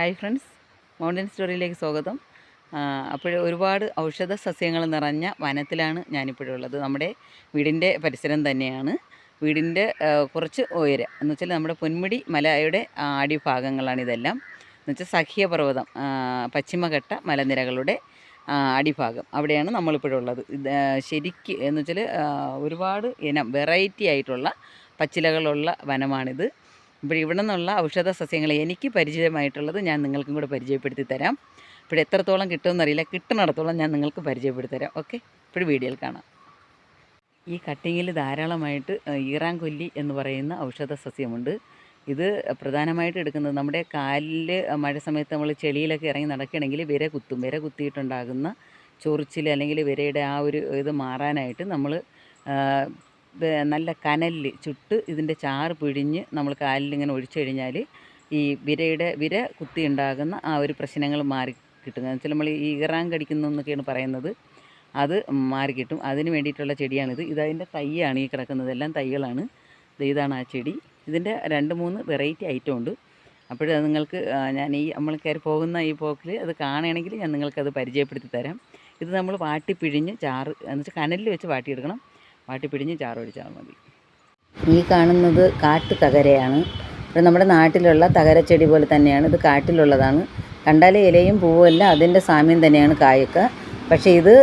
Hi friends. Mountain സ്റ്റോറിയിലേക്ക് സ്വാഗതം. അപ്പോൾ ഒരുപാട് ഔഷധ സസ്യങ്ങൾ നിറഞ്ഞ വനത്തിലാണ് ഞാനിപ്പോഴുള്ളത് നമ്മുടെ വീടിന്റെ പരിസരം തന്നെയാണ്. വീടിന്റെ കുറച്ച് ഉയരം. എന്ന് വെച്ചാൽ നമ്മുടെ പൊന്മുടി മലയുടെ ആ, അടിഭാഗങ്ങളാണ് ഇതെല്ലാം. എന്ന് വെച്ചാൽ സഖ്യപർവതം പശ്ചിമഘട്ട മലനിരകളുടെ അടിഭാഗം. അവിടെയാണ് നമ്മളിപ്പോഴുള്ളത് ഇത് ശരിക്ക് എന്ന് വെച്ചാൽ ഒരുപാട് ഇനം വെറൈറ്റി ആയിട്ടുള്ള പച്ചിലകളുള്ള വനമാണിത്. ഇപ്പോൾ ഇവിടെ നിന്നുള്ള ഔഷധ സസ്യങ്ങൾ എനിക്ക് പരിചയമായിട്ടുള്ളത് ഞാൻ നിങ്ങൾക്കും കൂടെ പരിചയപ്പെടുത്തി തരാം. ഇപ്പോൾ എത്രത്തോളം കിട്ടുമെന്നറിയില്ല. കിട്ടുന്നിടത്തോളം ഞാൻ നിങ്ങൾക്ക് പരിചയപ്പെടുത്തി തരാം. ഓക്കെ? ഇപ്പോൾ വീഡിയോയിൽ കാണാം. ഈ കട്ടിങ്ങിൽ ധാരാളമായിട്ട് ഈറാങ്കൊല്ലി എന്ന് പറയുന്ന ഔഷധ സസ്യമുണ്ട് ഇത് പ്രധാനമായിട്ട് എടുക്കുന്നത് നമ്മുടെ കാലിൽ മഴ സമയത്ത് നമ്മൾ ചെളിയിലൊക്കെ ഇറങ്ങി നടക്കുകയാണെങ്കിൽ വിര കുത്തും. വിര കുത്തിയിട്ടുണ്ടാകുന്ന ചൊറിച്ചിൽ അല്ലെങ്കിൽ വിരയുടെ ആ ഒരു ഇത് മാറാനായിട്ട് നമ്മൾ നല്ല കനലിൽ ചുട്ട് ഇതിന്റെ ചാറ് പിഴിഞ്ഞ് നമ്മൾ കാലിൽ ഇങ്ങനെ ഒഴിച്ചു കഴിഞ്ഞാൽ ഈ വിരയുടെ വിര കുത്തി ഉണ്ടാകുന്ന ആ ഒരു പ്രശ്നങ്ങൾ മാറി കിട്ടും. എന്ന് വെച്ചാൽ നമ്മൾ ഈ ഈറാൻ കടിക്കുന്നു എന്നൊക്കെയാണ് പറയുന്നത്. അത് മാറി കിട്ടും. അതിന് വേണ്ടിയിട്ടുള്ള ചെടിയാണിത്. ഇതതിന്റെ തൈയാണ് ഈ കിടക്കുന്നത്. എല്ലാം തൈകളാണ്. ഇതാണ് ആ ചെടി. ഇതിന്റെ രണ്ട് മൂന്ന് വെറൈറ്റി ഐറ്റം ഉണ്ട്. അപ്പോൾ അത് നിങ്ങൾക്ക് ഞാൻ ഈ നമ്മൾ കയറി പോകുന്ന ഈ പോക്കിൽ അത് കാണുകയാണെങ്കിൽ ഞാൻ നിങ്ങൾക്കത് പരിചയപ്പെടുത്തി തരാം. ഇത് നമ്മൾ വാട്ടി പിഴിഞ്ഞ് ചാറ് എന്ന് വെച്ചാൽ കനലിൽ വെച്ച് വാട്ടിയെടുക്കണം. വാട്ടി പിടിഞ്ഞ് ചാറ് ഒഴിച്ചാൽ മതി. ഈ കാണുന്നത് കാട്ടു തകരയാണ്. ഇവിടെ നമ്മുടെ നാട്ടിലുള്ള തകരച്ചെടി പോലെ തന്നെയാണ്. ഇത് കാട്ടിലുള്ളതാണ്. കണ്ടാലേ ഇലയും പൂവും എല്ലാം അതിന്റെ സാമ്യം തന്നെയാണ് കായൊക്കെ. പക്ഷേ ഇത്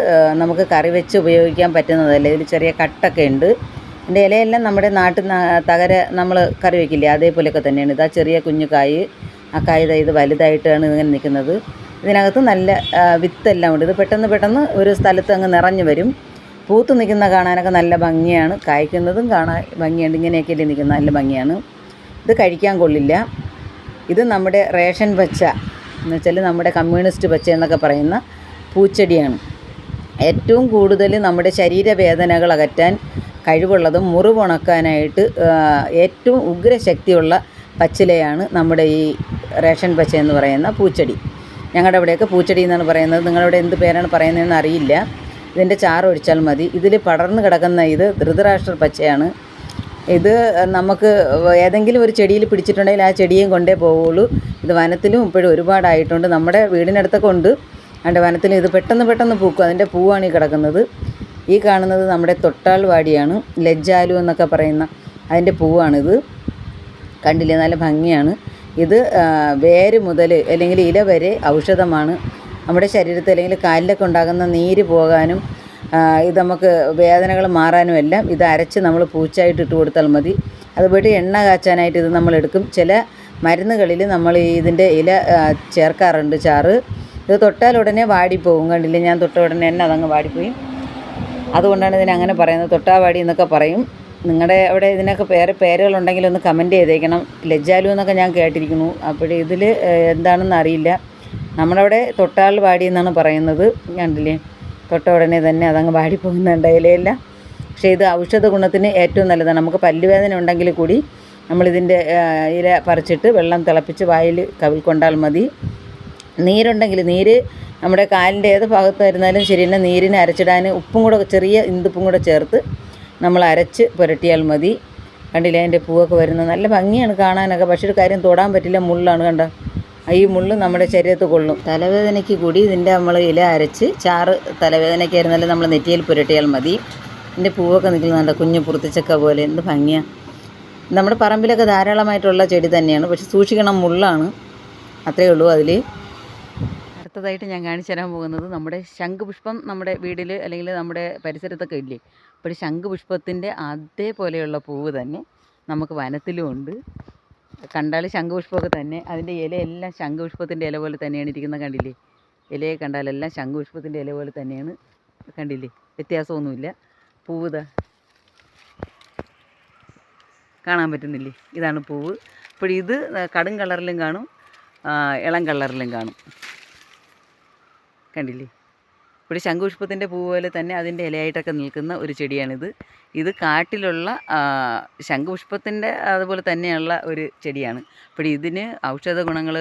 നമുക്ക് കറി വെച്ച് ഉപയോഗിക്കാൻ പറ്റുന്നതല്ല? ഇതിൽ ചെറിയ കട്ടൊക്കെ ഉണ്ട്. ഇതിന്റെ ഇലയെല്ലാം നമ്മുടെ നാട്ടിൽ തകര നമ്മൾ കറി വയ്ക്കില്ലേ അതേപോലെയൊക്കെ തന്നെയാണ്. ഇതാ ചെറിയ കുഞ്ഞു കായ്. ആ കായ് ഇത് വലുതായിട്ടാണ് ഇങ്ങനെ നിൽക്കുന്നത്. ഇതിനകത്ത് നല്ല വിത്തെല്ലാം ഉണ്ട്. ഇത് പെട്ടെന്ന് പെട്ടെന്ന് ഒരു സ്ഥലത്ത് അങ്ങ് നിറഞ്ഞു വരും. പൂത്ത് നിൽക്കുന്ന കാണാനൊക്കെ നല്ല ഭംഗിയാണ്. കായ്ക്കുന്നതും കാണാൻ ഭംഗിയുണ്ട്. ഇങ്ങനെയൊക്കെയല്ലേ നിൽക്കുന്നത് നല്ല ഭംഗിയാണ്. ഇത് കഴിക്കാൻ കൊള്ളില്ല. ഇത് നമ്മുടെ റേഷൻ പച്ച എന്ന് വെച്ചാൽ നമ്മുടെ കമ്മ്യൂണിസ്റ്റ് പച്ച എന്നൊക്കെ പറയുന്ന പൂച്ചെടിയാണ്. ഏറ്റവും കൂടുതൽ നമ്മുടെ ശരീരവേദനകൾ അകറ്റാൻ കഴിവുള്ളതും മുറിവുണക്കാനായിട്ട് ഏറ്റവും ഉഗ്രശക്തിയുള്ള പച്ചിലയാണ് നമ്മുടെ ഈ റേഷൻ പച്ച എന്ന് പറയുന്ന പൂച്ചെടി. ഞങ്ങളുടെ ഇവിടെയൊക്കെ പൂച്ചെടി എന്നാണ് പറയുന്നത്. നിങ്ങളുടെ എന്ത് പേരാണ് പറയുന്നതെന്ന് അറിയില്ല. ഇതിന്റെ ചാറ് ഒഴിച്ചാൽ മതി. ഇതിൽ പടർന്ന് കിടക്കുന്ന ഇത് ധൃതരാഷ്ട്ര പച്ചയാണ്. ഇത് നമുക്ക് ഏതെങ്കിലും ഒരു ചെടിയിൽ പിടിച്ചിട്ടുണ്ടെങ്കിൽ ആ ചെടിയും കൊണ്ടേ പോവുള്ളൂ. ഇത് വനത്തിലും ഇപ്പോഴും ഒരുപാടായിട്ടുണ്ട്. നമ്മുടെ വീടിനടുത്തൊക്കെ ഉണ്ട്. അതിന്റെ വനത്തിലും ഇത് പെട്ടെന്ന് പെട്ടെന്ന് പൂക്കും. അതിന്റെ പൂവാണ് ഈ കിടക്കുന്നത്. ഈ കാണുന്നത് നമ്മുടെ തൊട്ടാൾ വാടിയാണ്. ലജ്ജാലു എന്നൊക്കെ പറയുന്ന അതിന്റെ പൂവാണിത്. കണ്ടില്ലേ? നല്ല ഭംഗിയാണ്. ഇത് വേര് മുതൽ അല്ലെങ്കിൽ ഇല വരെ ഔഷധമാണ്. നമ്മുടെ ശരീരത്തിൽ അല്ലെങ്കിൽ കാലിലൊക്കെ ഉണ്ടാകുന്ന നീര് പോകാനും ഇത് നമുക്ക് വേദനകൾ മാറാനും എല്ലാം ഇത് അരച്ച് നമ്മൾ പൂച്ചായിട്ട് ഇട്ട് കൊടുത്താൽ മതി. അതുപോലെ എണ്ണ കാച്ചാനായിട്ട് ഇത് നമ്മൾ എടുക്കും. ചില മരുന്നുകളിൽ നമ്മൾ ഇതിന്റെ ഇല ചേർക്കാറുണ്ട് ചാറ്. ഇത് തൊട്ടാൽ ഉടനെ വാടിപ്പോകും കണ്ടില്ലേ? ഞാൻ തൊട്ട ഉടനെ തന്നെ അതങ്ങ് വാടിപ്പോയി. അതുകൊണ്ടാണ് ഇതിനെ അങ്ങനെ പറയുന്നത്. തൊട്ടാവാടി എന്നൊക്കെ പറയും. നിങ്ങളുടെ അവിടെ ഇതിനൊക്കെ പേര് പേരുകളുണ്ടെങ്കിൽ ഒന്ന് കമന്റ് ചെയ്തേക്കണം. ലജ്ജാലു എന്നൊക്കെ ഞാൻ കേട്ടിരിക്കുന്നു. അപ്പോൾ ഇതിൽ എന്താണെന്ന് അറിയില്ല. നമ്മളവിടെ തൊട്ടാൽ വാടി എന്നാണ് പറയുന്നത്. കണ്ടില്ലേ? തൊട്ട ഉടനെ തന്നെ അതങ്ങ് വാടിപ്പോകുന്നുണ്ട് ഇലയെല്ലാം. പക്ഷേ ഇത് ഔഷധ ഗുണത്തിന് ഏറ്റവും നല്ലതാണ്. നമുക്ക് പല്ലുവേദന ഉണ്ടെങ്കിൽ കൂടി നമ്മളിതിന്റെ ഇല പറിച്ചിട്ട് വെള്ളം തിളപ്പിച്ച് വായിൽ കവിൽ കൊണ്ടാൽ മതി. നീരുണ്ടെങ്കിൽ നീര് നമ്മുടെ കാലിന്റെ ഏത് ഭാഗത്ത് വരുന്നാലും ശരി തന്നെ നീരിനെ അരച്ചിടാൻ ഉപ്പും കൂടെ ചെറിയ ഇന്തുപ്പും കൂടെ ചേർത്ത് നമ്മൾ അരച്ച് പുരട്ടിയാൽ മതി. കണ്ടില്ലേ? അതിന്റെ പൂവൊക്കെ വരുന്നത് നല്ല ഭംഗിയാണ് കാണാനൊക്കെ. പക്ഷേ ഒരു കാര്യം തൊടാൻ പറ്റില്ല. മുള്ളാണ് കണ്ട? ഈ മുള്ള് നമ്മുടെ ശരീരത്ത് കൊള്ളും. തലവേദനയ്ക്ക് കൂടി ഇതിന്റെ നമ്മൾ ഇല അരച്ച് ചാറ് തലവേദനയ്ക്കായിരുന്നാലും നമ്മൾ നെറ്റിയിൽ പുരട്ടിയാൽ മതി. ഇതിന്റെ പൂവൊക്കെ നിൽക്കുന്നുണ്ട് കുഞ്ഞു പുറത്തിച്ചക്ക പോലെ എന്ത് ഭംഗിയാണ് നമ്മുടെ പറമ്പിലൊക്കെ ധാരാളമായിട്ടുള്ള ചെടി തന്നെയാണ്. പക്ഷെ സൂക്ഷിക്കണം മുള്ളാണ്. അത്രയേ ഉള്ളൂ അതിൽ അടുത്തതായിട്ട് ഞാൻ കാണിച്ചു തരാൻ പോകുന്നത് നമ്മുടെ ശംഖുപുഷ്പം നമ്മുടെ വീട്ടിൽ അല്ലെങ്കിൽ നമ്മുടെ പരിസരത്തൊക്കെ ഇല്ലേ? അപ്പോൾ ശംഖുപുഷ്പത്തിന്റെ അതേപോലെയുള്ള പൂവ് തന്നെ നമുക്ക് വനത്തിലും ഉണ്ട്. കണ്ടാൽ ശംഖുപുഷ്പമൊക്കെ തന്നെ. അതിന്റെ ഇലയെല്ലാം ശംഖുപുഷ്പത്തിന്റെ ഇല പോലെ തന്നെയാണ് ഇരിക്കുന്നത് കണ്ടില്ലേ? ഇലയെ കണ്ടാലെല്ലാം ശംഖുപുഷ്പത്തിന്റെ ഇല പോലെ തന്നെയാണ് കണ്ടില്ലേ? വ്യത്യാസമൊന്നുമില്ല. പൂവ് കാണാൻ പറ്റുന്നില്ലേ? ഇതാണ് പൂവ്. അപ്പോൾ ഇത് കടും കളറിലും കാണും ഇളം കളറിലും കാണും. കണ്ടില്ലേ? ഇവിടെ ശംഖുപുഷ്പത്തിന്റെ പൂ പോലെ തന്നെ അതിന്റെ ഇലയായിട്ടൊക്കെ നിൽക്കുന്ന ഒരു ചെടിയാണിത്. ഇത് കാട്ടിലുള്ള ശംഖുപുഷ്പത്തിന്റെ അതുപോലെ തന്നെയുള്ള ഒരു ചെടിയാണ്. അപ്പോൾ ഇതിന് ഔഷധ ഗുണങ്ങൾ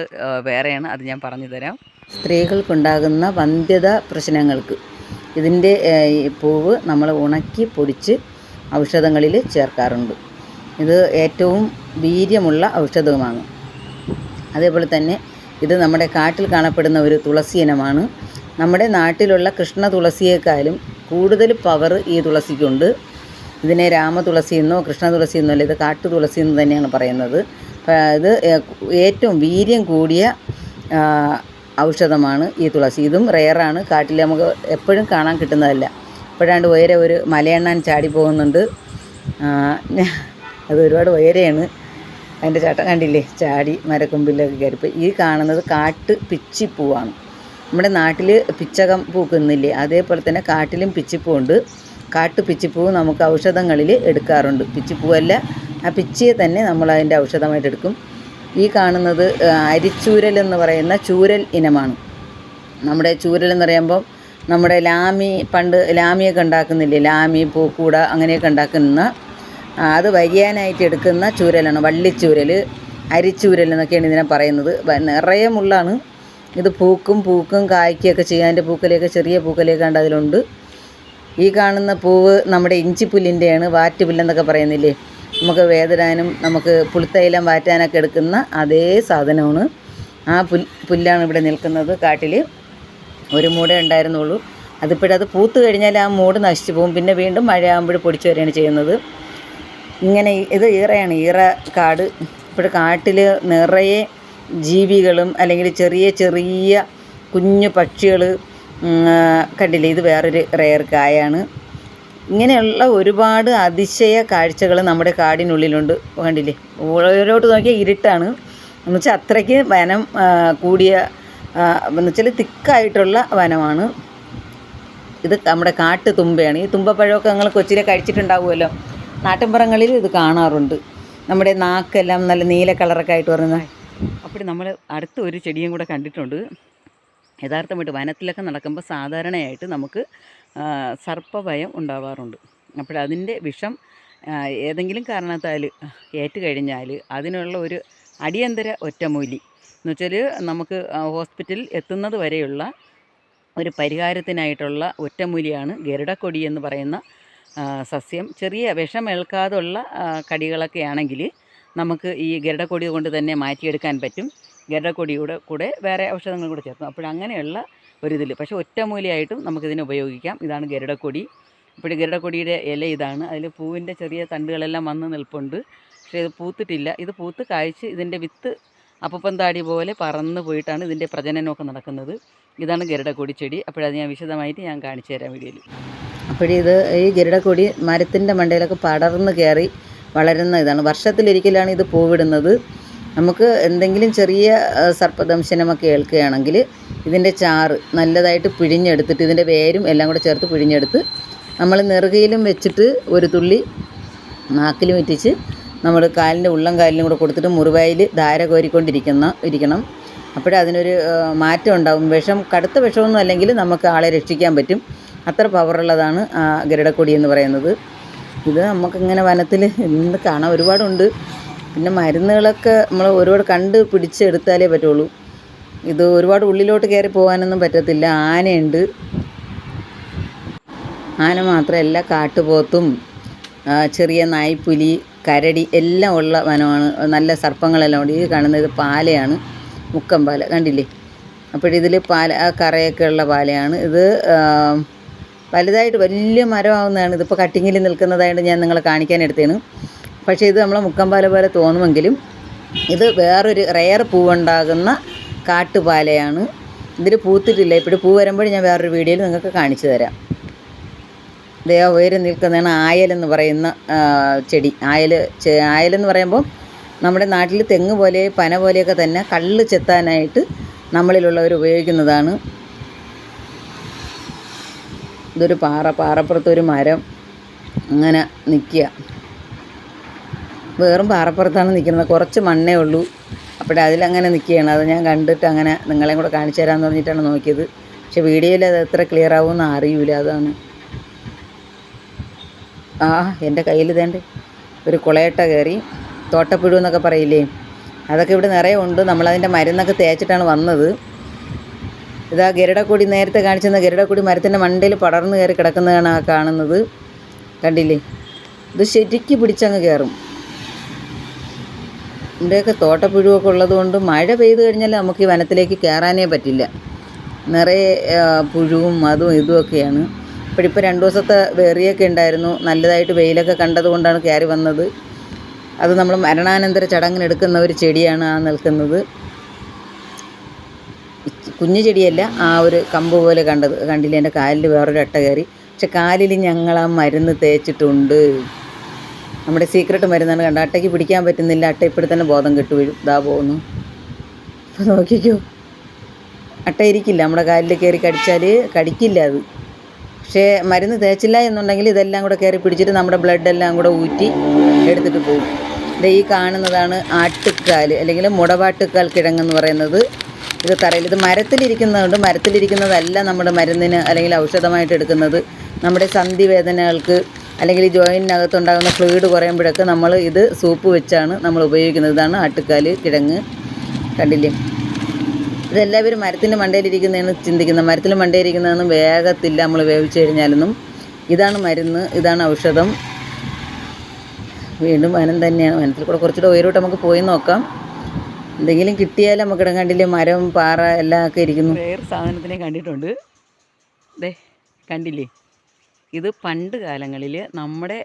വേറെയാണ്. അത് ഞാൻ പറഞ്ഞു തരാം. സ്ത്രീകൾക്കുണ്ടാകുന്ന വന്ധ്യത പ്രശ്നങ്ങൾക്ക് ഇതിന്റെ പൂവ് നമ്മൾ ഉണക്കി പൊടിച്ച് ഔഷധങ്ങളിൽ ചേർക്കാറുണ്ട്. ഇത് ഏറ്റവും വീര്യമുള്ള ഔഷധവുമാണ്. അതേപോലെ തന്നെ ഇത് നമ്മുടെ കാട്ടിൽ കാണപ്പെടുന്ന ഒരു തുളസി ഇനമാണ്. നമ്മുടെ നാട്ടിലുള്ള കൃഷ്ണ തുളസിയേക്കാളും കൂടുതൽ പവർ ഈ തുളസിക്കുണ്ട്. ഇതിനെ രാമ തുളസി എന്നോ കൃഷ്ണ തുളസി എന്നോ അല്ല ഇത് കാട്ടു തുളസി എന്ന് തന്നെയാണ് പറയുന്നത്. ഇത് ഏറ്റവും വീര്യം കൂടിയ ഔഷധമാണ് ഈ തുളസി. ഇതും റെയറാണ് കാട്ടിൽ നമുക്ക് എപ്പോഴും കാണാൻ കിട്ടുന്നതല്ല. ഇപ്പോഴാണ്ട് ഉയരെ ഒരു മലയെണ്ണാൻ ചാടി പോകുന്നുണ്ട്. അത് ഒരുപാട് ഉയരെയാണ്. അതിന്റെ ചട്ടം കണ്ടില്ലേ? ചാടി മരക്കൊമ്പിലൊക്കെ കയറിപ്പോൾ ഈ കാണുന്നത് കാട്ട് പിച്ചിപ്പൂവാണ്. നമ്മുടെ നാട്ടിൽ പിച്ചകം പൂക്കുന്നില്ലേ? അതേപോലെ തന്നെ കാട്ടിലും പിച്ചിപ്പൂണ്ട് കാട്ടു പിച്ചിപ്പൂവ് നമുക്ക് ഔഷധങ്ങളിൽ എടുക്കാറുണ്ട്. പിച്ചിപ്പൂവല്ല ആ പിച്ചിയെ തന്നെ നമ്മൾ അതിന്റെ ഔഷധമായിട്ട് എടുക്കും. ഈ കാണുന്നത് അരിച്ചൂരൽ എന്ന് പറയുന്ന ചൂരൽ ഇനമാണ്. നമ്മുടെ ചൂരൽ എന്ന് പറയുമ്പോൾ നമ്മുടെ ലാമി പണ്ട് ലാമിയൊക്കെ ഉണ്ടാക്കുന്നില്ലേ? ലാമി പൂക്കൂട അങ്ങനെയൊക്കെ ഉണ്ടാക്കുന്ന അത് വരിയാനായിട്ട് എടുക്കുന്ന ചൂരലാണ്. വള്ളിച്ചൂരൽ അരിച്ചൂരൽ എന്നൊക്കെയാണ് ഇതിനെ പറയുന്നത്. നിറയെ മുള്ളാണ് ഇത് പൂക്കും പൂക്കും കായ്ക്കുകയൊക്കെ ചെയ്യും. അതിന്റെ പൂക്കലയൊക്കെ ചെറിയ പൂക്കലെയൊക്കെ ഉണ്ട് അതിലുണ്ട്. ഈ കാണുന്ന പൂവ് നമ്മുടെ ഇഞ്ചിപ്പുല്ലിന്റെയാണ് വാറ്റുപുല്ലെന്നൊക്കെ പറയുന്നില്ലേ? നമുക്ക് വേദനാനും നമുക്ക് പുളിത്തൈലം വാറ്റാനൊക്കെ എടുക്കുന്ന അതേ സാധനമാണ്. ആ പുൽ പുല്ലാണ് ഇവിടെ നിൽക്കുന്നത് കാട്ടിൽ ഒരു മൂടേ ഉണ്ടായിരുന്നുള്ളൂ. അതിപ്പോഴത് പൂത്ത് കഴിഞ്ഞാൽ ആ മൂട് നശിച്ചു പോകും. പിന്നെ വീണ്ടും മഴയാകുമ്പോൾ പൊടിച്ചു വരികയാണ് ചെയ്യുന്നത്. ഇങ്ങനെ ഇത് ഈറയാണ് ഈറ കാട്. ഇപ്പോൾ കാട്ടിൽ നിറയെ ജീവികളും അല്ലെങ്കിൽ ചെറിയ ചെറിയ കുഞ്ഞു പക്ഷികൾ കണ്ടില്ലേ? ഇത് വേറൊരു റെയർ കായാണ്. ഇങ്ങനെയുള്ള ഒരുപാട് അതിശയ കാഴ്ചകൾ നമ്മുടെ കാടിനുള്ളിലുണ്ട്. കണ്ടില്ലേ? ഓരോട്ട് നോക്കിയാൽ ഇരുട്ടാണ്. എന്നുവെച്ചാൽ അത്രയ്ക്ക് വനം കൂടിയ എന്നുവെച്ചാൽ എന്ന് വെച്ചാൽ തിക്കായിട്ടുള്ള വനമാണ്. ഇത് നമ്മുടെ കാട്ടു തുമ്പയാണ് ഈ തുമ്പപ്പഴമൊക്കെ നിങ്ങൾ കൊച്ചിയിലെ കഴിച്ചിട്ടുണ്ടാവുമല്ലോ. നാട്ടിൻപുറങ്ങളിൽ ഇത് കാണാറുണ്ട്. നമ്മുടെ നാക്കെല്ലാം നല്ല നീല കളറൊക്കെ ആയിട്ട് വരുന്ന അപ്പോൾ നമ്മൾ അടുത്ത ഒരു ചെടിയും കൂടെ കണ്ടിട്ടുണ്ട്. യഥാർത്ഥമായിട്ട് വനത്തിലൊക്കെ നടക്കുമ്പോൾ സാധാരണയായിട്ട് നമുക്ക് സർപ്പഭയം ഉണ്ടാവാറുണ്ട്. അപ്പോൾ അതിന്റെ വിഷം ഏതെങ്കിലും കാരണത്താൽ ഏറ്റുകഴിഞ്ഞാൽ അതിനുള്ള ഒരു അടിയന്തര ഒറ്റമൂലി. എന്ന് വെച്ചാൽ നമുക്ക് ഹോസ്പിറ്റലിൽ എത്തുന്നത് വരെയുള്ള ഒരു പരിഹാരത്തിനായിട്ടുള്ള ഒറ്റമൂലിയാണ് ഗരുഡക്കൊടി എന്ന് പറയുന്ന സസ്യം. ചെറിയ വിഷമേൽക്കാതുള്ള കടികളൊക്കെ ആണെങ്കിൽ നമുക്ക് ഈ ഗരുടക്കൊടി കൊണ്ട് തന്നെ മാറ്റിയെടുക്കാൻ പറ്റും. ഗരുടക്കൊടിയുടെ കൂടെ വേറെ ഔഷധങ്ങൾ കൂടെ ചേർക്കും. അപ്പോൾ അങ്ങനെയുള്ള ഒരിതിൽ പക്ഷേ ഒറ്റമൂലിയായിട്ടും നമുക്കിതിനെ ഉപയോഗിക്കാം. ഇതാണ് ഗരുടക്കൊടി അപ്പോൾ ഗരുടക്കൊടിയുടെ ഇല ഇതാണ്. അതിൽ പൂവിന്റെ ചെറിയ തണ്ടുകളെല്ലാം വന്ന് നിൽപ്പുണ്ട്. പക്ഷേ ഇത് പൂത്തിട്ടില്ല. ഇത് പൂത്ത് കായ്ച്ച് ഇതിന്റെ വിത്ത് അപ്പപ്പന്താടി പോലെ പറന്ന് പോയിട്ടാണ് ഇതിന്റെ പ്രജനനമൊക്കെ നടക്കുന്നത്. ഇതാണ് ഗരുടക്കൊടി ചെടി. അപ്പോഴത് ഞാൻ വിശദമായിട്ട് ഞാൻ കാണിച്ചു തരാം വീഡിയോയിൽ. അപ്പോഴിത് ഈ ഗരുടക്കൊടി മരത്തിന്റെ മണ്ടയിലൊക്കെ പടർന്ന് കയറി വളരുന്ന ഇതാണ്. വർഷത്തിലൊരിക്കലാണ് ഇത് പൂവിടുന്നത്. നമുക്ക് എന്തെങ്കിലും ചെറിയ സർപ്പദംശനമൊക്കെ ഏൽക്കുകയാണെങ്കിൽ ഇതിന്റെ ചാറ് നല്ലതായിട്ട് പിഴിഞ്ഞെടുത്തിട്ട് ഇതിന്റെ വേരും എല്ലാം കൂടെ ചേർത്ത് പിഴിഞ്ഞെടുത്ത് നമ്മൾ നെറുകയിലും വെച്ചിട്ട് ഒരു തുള്ളി നാക്കിലും ഇറ്റിച്ച് നമ്മൾ കാലിന്റെ ഉള്ളം കാലിലും കൂടെ കൊടുത്തിട്ട് മുറിവായിൽ ധാര കോരിക്കൊണ്ടിരിക്കുന്ന ഇരിക്കണം. അപ്പോഴേ അതിനൊരു മാറ്റം ഉണ്ടാകും വിഷം കടുത്ത വിഷമൊന്നും അല്ലെങ്കിൽ നമുക്ക് ആളെ രക്ഷിക്കാൻ പറ്റും. അത്ര പവറുള്ളതാണ് ഗരുഡക്കൊടി എന്ന് പറയുന്നത്. ഇത് നമുക്കിങ്ങനെ വനത്തിൽ ഇന്ന് കാണാൻ ഒരുപാടുണ്ട്. പിന്നെ മരുന്നുകളൊക്കെ നമ്മൾ ഒരുപാട് കണ്ട് പിടിച്ചെടുത്താലേ പറ്റുള്ളൂ. ഇത് ഒരുപാട് ഉള്ളിലോട്ട് കയറി പോകാനൊന്നും പറ്റത്തില്ല. ആനയുണ്ട്. ആന മാത്രമല്ല കാട്ടുപോത്തും ചെറിയ നായ്പുലി കരടി എല്ലാം ഉള്ള വനമാണ്. നല്ല സർപ്പങ്ങളെല്ലാം ഉണ്ട്. ഈ കാണുന്നത് പാലയാണ്. മുക്കം പാല. കണ്ടില്ലേ? അപ്പോഴിതിൽ പാല കറയൊക്കെ ഉള്ള പാലയാണ്. ഇത് വലുതായിട്ട് വലിയ മരമാവുന്നതാണ്. ഇതിപ്പോൾ കട്ടിങ്ങിൽ നിൽക്കുന്നതായിട്ട് ഞാൻ നിങ്ങളെ കാണിക്കാൻ എടുത്തേണ്. പക്ഷേ ഇത് നമ്മളെ മുക്കമ്പാല പോലെ തോന്നുമെങ്കിലും ഇത് വേറൊരു റെയർ പൂവുണ്ടാകുന്ന കാട്ടുപാലയാണ്. ഇതിൽ പൂത്തിട്ടില്ല. ഇപ്പോഴും പൂ വരുമ്പോൾ ഞാൻ വേറൊരു വീഡിയോയിൽ നിങ്ങൾക്ക് കാണിച്ചു തരാം. ഇതേ ഉയരം നിൽക്കുന്നതാണ് ആയലെന്ന് പറയുന്ന ചെടി. ആയൽ ആയലെന്ന് പറയുമ്പോൾ നമ്മുടെ നാട്ടിൽ തെങ്ങ് പോലെ പന പോലെയൊക്കെ തന്നെ കള്ള് ചെത്താനായിട്ട് നമ്മളിലുള്ളവർ ഉപയോഗിക്കുന്നതാണ്. ഇതൊരു പാറ പാറപ്പുറത്തൊരു മരം. അങ്ങനെ നിൽക്കുക വേറും പാറപ്പുറത്താണ് നിൽക്കുന്നത് കുറച്ച് മണ്ണേ ഉള്ളൂ. അപ്പോൾ അതിലങ്ങനെ നിൽക്കുകയാണ് അത് ഞാൻ കണ്ടിട്ട് അങ്ങനെ നിങ്ങളെയും കൂടെ കാണിച്ചു തരാമെന്ന് പറഞ്ഞിട്ടാണ് നോക്കിയത്. പക്ഷെ വീഡിയോയിൽ അത് എത്ര ക്ലിയർ ആവുമെന്ന് അറിയൂല. അതാണ്. ആ എന്റെ കയ്യിൽ ഇതേണ്ട. ഒരു കുളയട്ട കയറി. തോട്ടപ്പുഴു എന്നൊക്കെ പറയില്ലേ? അതൊക്കെ ഇവിടെ നിറയെ ഉണ്ട്. നമ്മളതിന്റെ മരുന്നൊക്കെ തേച്ചിട്ടാണ് വന്നത്. ഇതാ ഗരുടക്കൊടി നേരത്തെ കാണിച്ചെന്ന ഗരുടക്കൊടി മരത്തിന്റെ മണ്ടയിൽ പടർന്ന് കയറി കിടക്കുന്നതാണ് ആ കാണുന്നത്. കണ്ടില്ലേ? ഇത് ശരിക്ക് പിടിച്ചങ്ങ് കയറും ഇവിടെയൊക്കെ തോട്ടപ്പുഴുവൊക്കെ ഉള്ളതുകൊണ്ട് മഴ പെയ്തു കഴിഞ്ഞാൽ നമുക്ക് ഈ വനത്തിലേക്ക് കയറാനേ പറ്റില്ല. നിറയെ പുഴുവും അതും ഇതുമൊക്കെയാണ് ഇപ്പോഴിപ്പോൾ രണ്ട് ദിവസത്തെ വെറിയൊക്കെ ഉണ്ടായിരുന്നു. നല്ലതായിട്ട് വെയിലൊക്കെ കണ്ടതുകൊണ്ടാണ് കയറി വന്നത്. അത് നമ്മൾ മരണാനന്തര ചടങ്ങിനെടുക്കുന്ന ഒരു ചെടിയാണ് ആ നിൽക്കുന്നത്. കുഞ്ഞു ചെടിയല്ല ആ ഒരു കമ്പ് പോലെ കണ്ടത് കണ്ടില്ല? എന്റെ കാലിൽ വേറൊരു അട്ട കയറി. പക്ഷെ കാലിൽ ഞങ്ങൾ ആ മരുന്ന് തേച്ചിട്ടുണ്ട്. നമ്മുടെ സീക്രട്ട് മരുന്നാണ് കണ്ട അട്ടയ്ക്ക് പിടിക്കാൻ പറ്റുന്നില്ല. അട്ട ഇപ്പോഴും തന്നെ ബോധം കെട്ടു വീഴും. ഇതാ പോകുന്നു അപ്പോൾ നോക്കിക്കോ. അട്ട ഇരിക്കില്ല. നമ്മുടെ കാലിൽ കയറി കടിച്ചാൽ കടിക്കില്ല അത്. പക്ഷേ മരുന്ന് തേച്ചില്ല എന്നുണ്ടെങ്കിൽ ഇതെല്ലാം കൂടെ കയറി പിടിച്ചിട്ട് നമ്മുടെ ബ്ലഡ് എല്ലാം കൂടെ ഊറ്റി എടുത്തിട്ട് പോകും. ഈ കാണുന്നതാണ് ആട്ടുക്കാൽ അല്ലെങ്കിൽ മുടവാട്ടുക്കാൽ കിഴങ്ങെന്ന് പറയുന്നത്. ഇത് തറയിൽ ഇത് മരത്തിലിരിക്കുന്നതുകൊണ്ട് മരത്തിലിരിക്കുന്നതല്ല നമ്മുടെ മരുന്നിന് അല്ലെങ്കിൽ ഔഷധമായിട്ട് എടുക്കുന്നത്. നമ്മുടെ സന്ധി വേദനകൾക്ക് അല്ലെങ്കിൽ ഈ ജോയിന്റിനകത്തുണ്ടാകുന്ന ഫ്ലൂയിഡ് കുറയുമ്പോഴൊക്കെ നമ്മൾ ഇത് സൂപ്പ് വെച്ചാണ് നമ്മൾ ഉപയോഗിക്കുന്നത്. ഇതാണ് ആട്ടുക്കാൽ കിഴങ്ങ്. കണ്ടില്ലേ? ഇതെല്ലാവരും മരത്തിന്റെ മണ്ടയിലിരിക്കുന്നതാണ് ചിന്തിക്കുന്നത്. മരത്തിൽ മണ്ടയിലിരിക്കുന്നതൊന്നും വേഗത്തില്ല നമ്മൾ വേവിച്ച് കഴിഞ്ഞാലൊന്നും. ഇതാണ് മരുന്ന് ഇതാണ് ഔഷധം. വീണ്ടും വനം തന്നെയാണ്. വനത്തിൽ കൂടെ കുറച്ചുകൂടെ ഉയരോട്ട് നമുക്ക് പോയി നോക്കാം. എന്തെങ്കിലും കിട്ടിയാൽ നമുക്ക് ഇടം കണ്ടില്ലേ? മരം പാറ എല്ലാം ഒക്കെ ഇരിക്കുന്നു. വേറെ സാധനത്തിനെ കണ്ടിട്ടുണ്ട്. ദേ കണ്ടില്ലേ? ഇത് പണ്ട് കാലങ്ങളിൽ നമ്മുടെ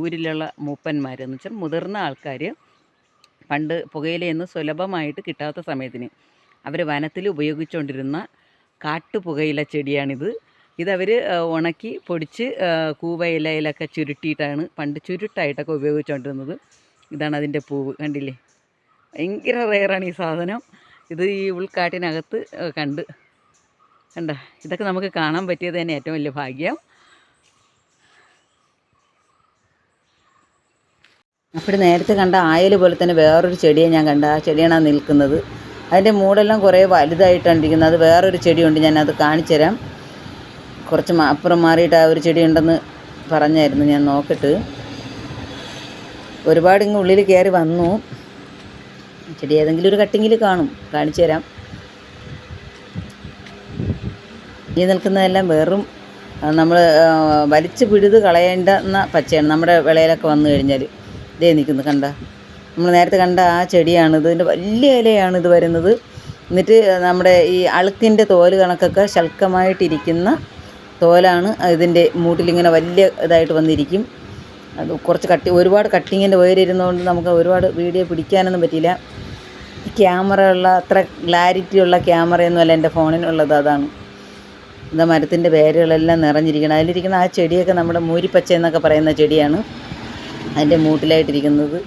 ഊരിലുള്ള മൂപ്പന്മാർ എന്ന് വെച്ചാൽ മുതിർന്ന ആൾക്കാർ പണ്ട് പുകയിലയെന്ന് സുലഭമായിട്ട് കിട്ടാത്ത സമയത്തിന് അവർ വനത്തിൽ ഉപയോഗിച്ചുകൊണ്ടിരുന്ന കാട്ടുപുകയില ചെടിയാണിത്. ഇതവർ ഉണക്കി പൊടിച്ച് കൂവ ഇലയിലൊക്കെ ചുരുട്ടിയിട്ടാണ് പണ്ട് ചുരുട്ടായിട്ടൊക്കെ ഉപയോഗിച്ചുകൊണ്ടിരുന്നത് ഇതാണ് അതിന്റെ പൂവ്. കണ്ടില്ലേ? ഭയങ്കര റെയറാണ് ഈ സാധനം. ഇത് ഈ ഉൾക്കാട്ടിനകത്ത് കണ്ട്. കണ്ട ഇതൊക്കെ നമുക്ക് കാണാൻ പറ്റിയത് തന്നെ ഏറ്റവും വലിയ ഭാഗ്യം. അപ്പോൾ നേരത്തെ കണ്ട ആയൽ പോലെ തന്നെ വേറൊരു ചെടിയെ ഞാൻ കണ്ട. ആ ചെടിയാണ് ആ നിൽക്കുന്നത്. അതിന്റെ മൂടെല്ലാം കുറേ വലുതായിട്ടാണ് ഇരിക്കുന്നത് അത് വേറൊരു ചെടിയുണ്ട് ഞാനത് കാണിച്ചു തരാം. കുറച്ച് അപ്പുറം മാറിയിട്ട് ആ ഒരു ചെടി ഉണ്ടെന്ന് പറഞ്ഞായിരുന്നു ഞാൻ നോക്കിയിട്ട്. ഒരുപാട് ഇങ്ങ് ഉള്ളിൽ കയറി വന്നു. ചെടി ഏതെങ്കിലും ഒരു കട്ടിങ്ങിൽ കാണും. കാണിച്ചു തരാം. ഈ നിൽക്കുന്നതെല്ലാം വെറും നമ്മൾ വലിച്ചു പിഴുത് കളയേണ്ടുന്ന പച്ചയാണ് നമ്മുടെ വിളയിലൊക്കെ വന്നു കഴിഞ്ഞാൽ ഇതേ നിൽക്കുന്നു കണ്ട. നമ്മൾ നേരത്തെ കണ്ട ആ ചെടിയാണിത് ഇതിന്റെ വലിയ ഇലയാണ് ഇത് വരുന്നത്. എന്നിട്ട് നമ്മുടെ ഈ അളുക്കിന്റെ തോൽ കണക്കൊക്കെ ശൽക്കമായിട്ടിരിക്കുന്ന തോലാണ് ഇതിന്റെ മൂട്ടിലിങ്ങനെ വലിയ ഇതായിട്ട് വന്നിരിക്കും. അത് കുറച്ച് കട്ടി ഒരുപാട് കട്ടിങ്ങിന്റെ ഉയരിരുന്നതുകൊണ്ട് നമുക്ക് ഒരുപാട് വീഡിയോ പിടിക്കാനൊന്നും പറ്റിയില്ല. ക്യാമറ ഉള്ള അത്ര ക്ലാരിറ്റി ഉള്ള ക്യാമറയൊന്നുമല്ല എന്റെ ഫോണിനുള്ളത് അതാണ്. എന്താ മരത്തിന്റെ വേരുകളെല്ലാം നിറഞ്ഞിരിക്കണം അതിലിരിക്കുന്ന ആ ചെടിയൊക്കെ നമ്മുടെ മൂരിപ്പച്ച എന്നൊക്കെ പറയുന്ന ചെടിയാണ് അതിന്റെ മൂട്ടിലായിട്ടിരിക്കുന്നത്.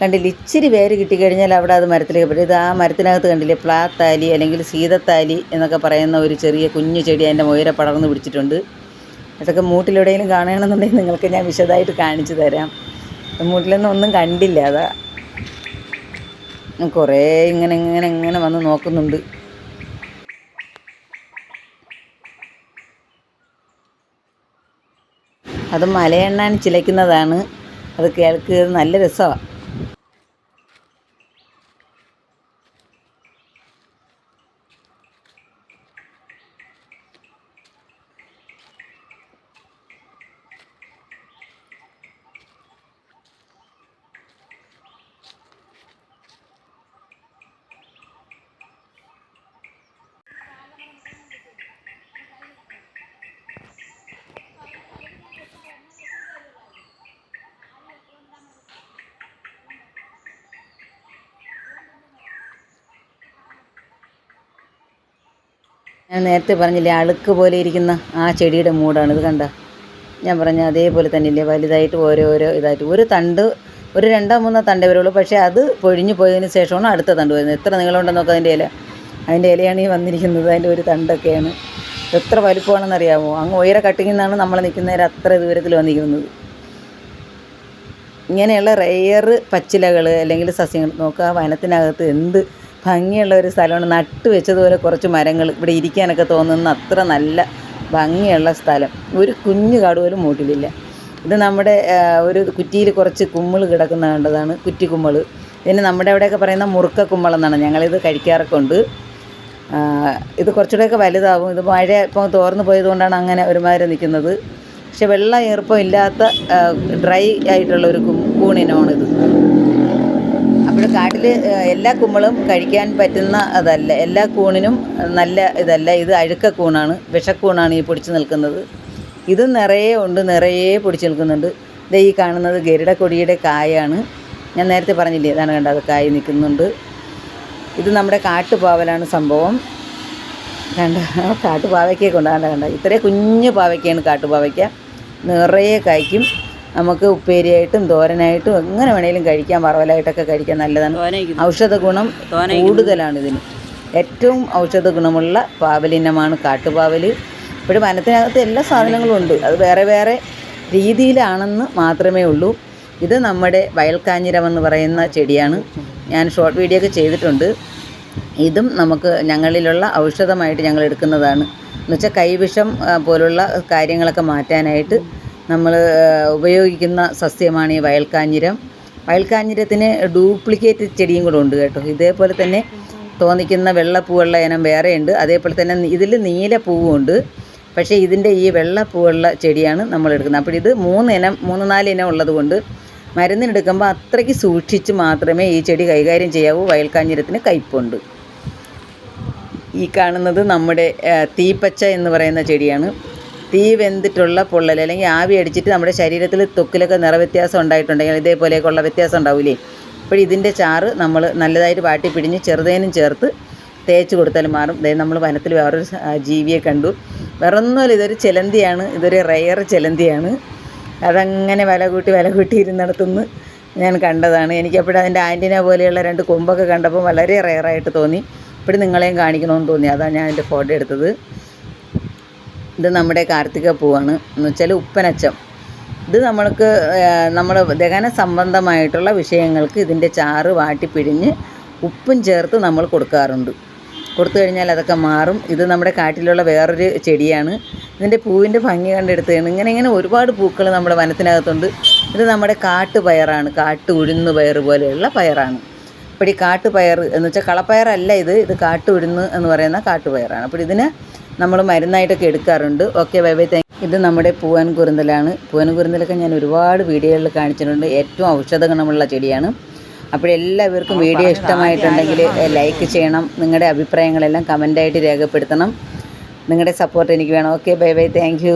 കണ്ടില്ല ഇച്ചിരി വേര് കിട്ടിക്കഴിഞ്ഞാൽ അവിടെ അത് മരത്തിലേക്ക് പറ്റും ഇത് ആ മരത്തിനകത്ത് കണ്ടില്ലേ പ്ലാത്താലി അല്ലെങ്കിൽ സീതത്താലി എന്നൊക്കെ പറയുന്ന ഒരു ചെറിയ കുഞ്ഞു ചെടി അതിന്റെ മുയര പടർന്ന് പിടിച്ചിട്ടുണ്ട്. അതൊക്കെ മൂട്ടിലെവിടെയെങ്കിലും കാണണമെന്നുണ്ടെങ്കിൽ നിങ്ങൾക്ക് ഞാൻ വിശദമായിട്ട് കാണിച്ചു തരാം. മൂട്ടിലൊന്നും ഒന്നും കണ്ടില്ല അതാ. കുറേ ഇങ്ങനെ ഇങ്ങനെ ഇങ്ങനെ വന്ന് നോക്കുന്നുണ്ട്. അത് മലയെണ്ണാൻ ചിലയ്ക്കുന്നതാണ്. അത് കേൾക്ക് നല്ല രസമാണ് ഞാൻ നേരത്തെ പറഞ്ഞില്ലേ അഴുക്ക് പോലെ ഇരിക്കുന്ന ആ ചെടിയുടെ മൂടാണ്. ഇത് കണ്ട? ഞാൻ പറഞ്ഞ അതേപോലെ തന്നെ ഇല്ലേ വലുതായിട്ട് ഓരോരോ ഓരോ ഇതായിട്ട്. ഒരു തണ്ട് ഒരു രണ്ടോ മൂന്നോ തണ്ടേ വരുള്ളൂ. പക്ഷേ അത് പൊഴിഞ്ഞു പോയതിന് ശേഷമാണ് അടുത്ത തണ്ട് വരുന്നത്. എത്ര നീളമുണ്ടെന്ന് അതിന്റെ ഇല. അതിന്റെ ഇലയാണ് ഈ വന്നിരിക്കുന്നത്. അതിന്റെ ഒരു തണ്ടൊക്കെയാണ്. എത്ര വലുപ്പമാണെന്ന് അറിയാമോ അങ്ങ് ഉയര കട്ടിങ്ങിൽ നിന്നാണ് നമ്മൾ നിൽക്കുന്നവരെ അത്ര ദൂരത്തിൽ വന്നിരിക്കുന്നത്. ഇങ്ങനെയുള്ള റെയർ പച്ചിലകൾ അല്ലെങ്കിൽ സസ്യങ്ങൾ നോക്കുക വനത്തിനകത്ത് എന്ത് ഭംഗിയുള്ള ഒരു സ്ഥലമാണ്. നട്ട് വെച്ചതുപോലെ കുറച്ച് മരങ്ങൾ ഇവിടെ ഇരിക്കാനൊക്കെ തോന്നുന്ന അത്ര നല്ല ഭംഗിയുള്ള സ്ഥലം. ഒരു കുഞ്ഞു കാട് പോലും മൂട്ടിലില്ല. ഇത് നമ്മുടെ ഒരു കുറ്റിയിൽ കുറച്ച് കുമ്മൾ കിടക്കുന്ന കണ്ടതാണ് കുറ്റി കുമ്മൾ ഇതിന് നമ്മുടെ അവിടെയൊക്കെ പറയുന്ന മുറുക്ക കുമ്മൾ എന്നാണ്. ഞങ്ങളിത് കഴിക്കാറൊക്കെ ഉണ്ട്. ഇത് കുറച്ചുകൂടെയൊക്കെ വലുതാവും. ഇത് മഴ ഇപ്പോൾ തോർന്നു പോയതുകൊണ്ടാണ് അങ്ങനെ ഒരുമാതിരി നിൽക്കുന്നത്. പക്ഷെ വെള്ളം ഈർപ്പം ഇല്ലാത്ത ഡ്രൈ ആയിട്ടുള്ള ഒരു കൂണിനമാണിത്. കാട്ടിൽ എല്ലാ കുമ്പളും കഴിക്കാൻ പറ്റുന്ന അതല്ല. എല്ലാ കൂണിനും നല്ല ഇതല്ല. ഇത് അഴുക്ക കൂണാണ്. വിഷക്കൂണാണ് ഈ പൊടിച്ച് നിൽക്കുന്നത്. ഇത് നിറയെ ഉണ്ട്. നിറയെ പൊടിച്ച് നിൽക്കുന്നുണ്ട്. ഇത് ഈ കാണുന്നത് ഗരുഡക്കൊടിയുടെ കായാണ്. ഞാൻ നേരത്തെ പറഞ്ഞില്ലേ ഇതാണ് കണ്ടത് കായ് നിൽക്കുന്നുണ്ട്. ഇത് നമ്മുടെ കാട്ടുപാവലാണ് സംഭവം. കണ്ട കാട്ടുപാവയ്ക്കൊക്കെ കൊണ്ടാണ് കണ്ട. ഇത്രയും കുഞ്ഞു പാവയ്ക്കാണ് കാട്ടുപാവയ്ക്ക. നിറയെ കായ്ക്കും. നമുക്ക് ഉപ്പേരിയായിട്ടും തോരനായിട്ടും എങ്ങനെ വേണേലും കഴിക്കാം വറവലായിട്ടൊക്കെ കഴിക്കാൻ നല്ലതാണ്. ഔഷധ ഗുണം കൂടുതലാണ് ഇതിന്. ഏറ്റവും ഔഷധ ഗുണമുള്ള പാവലിനമാണ് കാട്ടുപാവൽ ഇവിടെ വനത്തിനകത്ത് എല്ലാ സാധനങ്ങളും ഉണ്ട്. അത് വേറെ വേറെ രീതിയിലാണെന്ന് മാത്രമേ ഉള്ളൂ. ഇത് നമ്മുടെ വയൽക്കാഞ്ഞിരം എന്ന് പറയുന്ന ചെടിയാണ്. ഞാൻ ഷോർട്ട് വീഡിയോ ഒക്കെ ചെയ്തിട്ടുണ്ട്. ഇതും നമുക്ക് ഞങ്ങളിലുള്ള ഔഷധമായിട്ട് ഞങ്ങൾ എടുക്കുന്നതാണ്. എന്നുവെച്ചാൽ കൈവിഷം പോലുള്ള കാര്യങ്ങളൊക്കെ മാറ്റാനായിട്ട് നമ്മൾ ഉപയോഗിക്കുന്ന സസ്യമാണ് ഈ വയൽക്കാഞ്ഞിരം. വയൽക്കാഞ്ഞിരത്തിന് ഡ്യൂപ്ലിക്കേറ്റ് ചെടിയും കൂടെ ഉണ്ട് കേട്ടോ. ഇതേപോലെ തന്നെ തോന്നിക്കുന്ന വെള്ളപ്പൂവുള്ള ഇനം വേറെയുണ്ട് അതേപോലെ തന്നെ ഇതിൽ നീല പൂവുമുണ്ട് പക്ഷേ ഇതിന്റെ ഈ വെള്ളപ്പൂവുള്ള ചെടിയാണ് നമ്മൾ എടുക്കുന്നത്. അപ്പോൾ ഇത് മൂന്ന് ഇനം മൂന്ന് നാല് ഇനം ഉള്ളതുകൊണ്ട് മരുന്നിനെടുക്കുമ്പോൾ അത്രയ്ക്ക് സൂക്ഷിച്ച് മാത്രമേ ഈ ചെടി കൈകാര്യം ചെയ്യാവൂ. വയൽക്കാഞ്ഞിരത്തിന് കയ്പുണ്ട്. ഈ കാണുന്നത് നമ്മുടെ തീപ്പച്ച എന്ന് പറയുന്ന ചെടിയാണ്. തീ വെന്തിട്ടുള്ള പൊള്ളൽ അല്ലെങ്കിൽ ആവി അടിച്ചിട്ട് നമ്മുടെ ശരീരത്തിൽ തൊക്കിലൊക്കെ നിറവ്യത്യാസം ഉണ്ടായിട്ടുണ്ടെങ്കിൽ ഇതേപോലെയൊക്കെയുള്ള വ്യത്യാസം ഉണ്ടാവില്ലേ അപ്പോൾ ഇതിന്റെ ചാറ് നമ്മൾ നല്ലതായിട്ട് വാട്ടി പിടിഞ്ഞ് ചെറുതേനും ചേർത്ത് തേച്ച് കൊടുത്താൽ മാറും. ദേ നമ്മൾ വനത്തിൽ വേറൊരു ജീവിയെ കണ്ടു. വേറൊന്നുമല്ല ഇതൊരു ചിലന്തിയാണ്. ഇതൊരു റെയർ ചിലന്തിയാണ്. അതങ്ങനെ വില കൂട്ടി വില കൂട്ടി ഇരുന്നിടത്തുനിന്ന് ഞാൻ കണ്ടതാണ്. എനിക്കപ്പോഴും അതിന്റെ ആന്റിന പോലെയുള്ള രണ്ട് കൊമ്പൊക്കെ കണ്ടപ്പോൾ വളരെ റെയറായിട്ട് തോന്നി. ഇപ്പോഴും നിങ്ങളെയും കാണിക്കണമെന്ന് തോന്നി. അതാണ് ഞാൻ എന്റെ ഫോട്ടോ എടുത്തത്. ഇത് നമ്മുടെ കാർത്തിക പൂവാണ്. എന്ന് വെച്ചാൽ ഉപ്പനച്ചം. ഇത് നമ്മൾക്ക് നമ്മൾ ദഹന സംബന്ധമായിട്ടുള്ള വിഷയങ്ങൾക്ക് ഇതിന്റെ ചാറ് വാട്ടി പിഴിഞ്ഞ് ഉപ്പും ചേർത്ത് നമ്മൾ കൊടുക്കാറുണ്ട്. കൊടുത്തു കഴിഞ്ഞാൽ അതൊക്കെ മാറും. ഇത് നമ്മുടെ കാട്ടിലുള്ള വേറൊരു ചെടിയാണ്. ഇതിന്റെ പൂവിന്റെ ഭംഗി കണ്ടെടുത്തതാണ്. ഇങ്ങനെ ഇങ്ങനെ ഒരുപാട് പൂക്കൾ നമ്മുടെ വനത്തിനകത്തുണ്ട്. ഇത് നമ്മുടെ കാട്ടുപയറാണ്. കാട്ടു ഉഴുന്ന് പയർ പോലെയുള്ള പയറാണ്. അപ്പോൾ ഈ കാട്ടുപയർ എന്ന് വെച്ചാൽ കളപ്പയറല്ല ഇത്. ഇത് കാട്ടു ഉഴുന്ന് എന്ന് പറയുന്ന കാട്ടുപയറാണ്. അപ്പോൾ ഇതിന് നമ്മൾ മരുന്നായിട്ടൊക്കെ എടുക്കാറുണ്ട്. ഓക്കെ ബൈ ബൈ താങ്ക് ഇത് നമ്മുടെ പൂവൻ കുരുന്തലാണ് പൂവൻ കുരുന്തലൊക്കെ ഞാൻ ഒരുപാട് വീഡിയോകളിൽ കാണിച്ചിട്ടുണ്ട്. ഏറ്റവും ഔഷധ ഗുണമുള്ള ചെടിയാണ്. അപ്പോൾ എല്ലാവർക്കും വീഡിയോ ഇഷ്ടമായിട്ടുണ്ടെങ്കിൽ ലൈക്ക് ചെയ്യണം. നിങ്ങളുടെ അഭിപ്രായങ്ങളെല്ലാം കമന്റായിട്ട് രേഖപ്പെടുത്തണം. നിങ്ങളുടെ സപ്പോർട്ട് എനിക്ക് വേണം. Okay bye bye thank